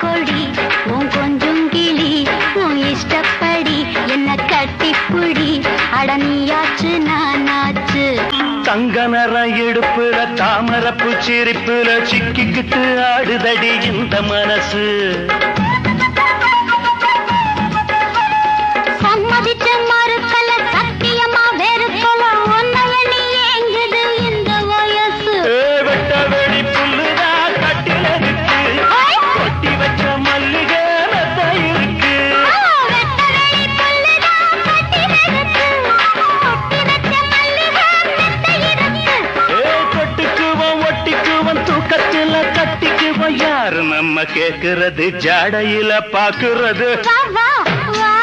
கொடி உன் கொஞ்சம் கிளி உன் இஷ்டப்படி என்ன கட்டிப்புடி. அடனியாச்சு நானாச்சு. தங்க நர இடுப்புல தாமரப்பு சிரிப்புல சிக்கிக்கிட்டு ஆடுதடி இந்த மனசு. நம்ம கேக்குறது ஜாடையில பாக்குறது. வா வா வா.